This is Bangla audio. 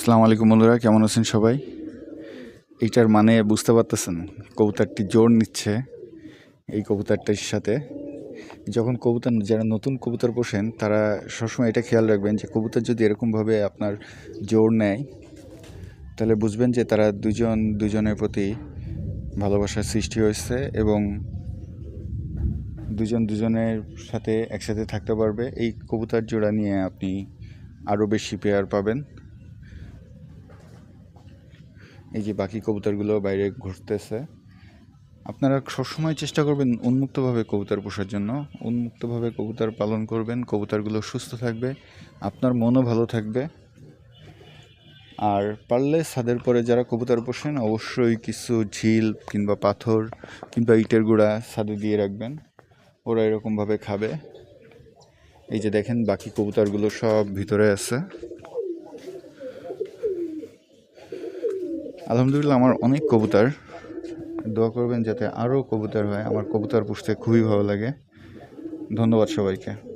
আসসালামু আলাইকুম বন্ধুরা, কেমন আছেন সবাই? এইটার মানে বুঝতে পারতেছেন, কবুতরটি জোর নিচ্ছে এই কবুতরটার সাথে। যখন কবুতর, যারা নতুন কবুতর পোষেন, তারা সবসময় এটা খেয়াল রাখবেন যে কবুতর যদি এরকমভাবে আপনার জোর নেয়, তাহলে বুঝবেন যে তারা দুজন দুজনের প্রতি ভালোবাসার সৃষ্টি হয়েছে এবং দুজন দুজনের সাথে একসাথে থাকতে পারবে। এই কবুতর জোড়া নিয়ে আপনি আরও বেশি পেয়ার পাবেন। এই যে বাকি কবুতরগুলো বাইরে ঘুরতেছে। আপনারা সবসময় চেষ্টা করবেন উন্মুক্তভাবে কবুতর পোষার জন্য। উন্মুক্তভাবে কবুতর পালন করবেন, কবুতরগুলো সুস্থ থাকবে, আপনার মনও ভালো থাকবে। আর পারলে ছাদের পরে যারা কবুতর পোষেন, অবশ্যই কিছু ঝিল কিংবা পাথর কিংবা ইটের গুঁড়া ছাদে দিয়ে রাখবেন। ওরা এরকমভাবে খাবে। এই যে দেখেন বাকি কবুতরগুলো সব ভিতরে আছে। আলহামদুলিল্লাহ, আমার অনেক কবুতর। দোয়া করবেন যাতে আরও কবুতর হয়। আমার কবুতর পুষতে খুবই ভালো লাগে। ধন্যবাদ সবাইকে।